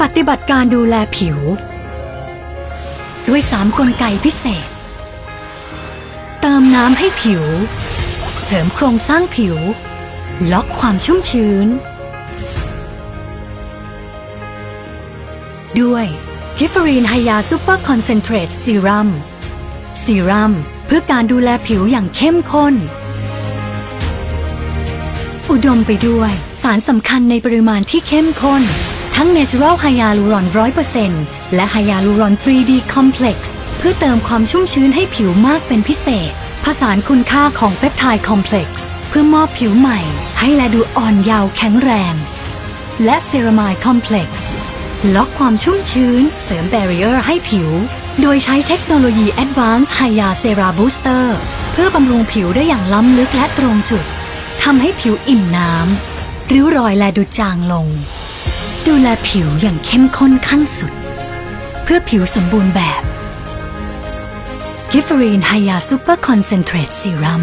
ปฏิบัติการดูแลผิว ด้วยสามกลไกพิเศษ เติมน้ำให้ผิว เสริมโครงสร้างผิว ล็อกความชุ่มชื้น ด้วยกิฟฟอรีนไฮยาซูเปอร์คอนเซนเทรตซีรัมซีรัมเพื่อการดูแลผิวอย่างเข้มข้น อุดมไปด้วยสารสำคัญในปริมาณที่เข้มข้น ทั้ง Natural Hyaluron 100%และ Hyaluron 3D Complex เพื่อเติมความชุ่มชื้นให้ผิวมากเป็นพิเศษ ผสานคุณค่าของเปปไทด์คอมเพล็กซ์เพื่อมอบผิวใหม่ ให้แลดูอ่อนเยาว์แข็งแรง และเซรามายคอมเพล็กซ์ล็อกความชุ่มชื้น เสริมแบรีเออร์ให้ผิว โดยใช้เทคโนโลยี Advanced Hya Cera Booster เพื่อบำรุงผิวได้อย่างล้ำลึกและตรงจุดทำให้ผิวอิ่มน้ำริ้วรอยและดูจางลง ดูแลผิวอย่างเข้มข้นขั้นสุด เพื่อผิวสมบูรณ์แบบ g i f f e r i n Hya Super Concentrate Serum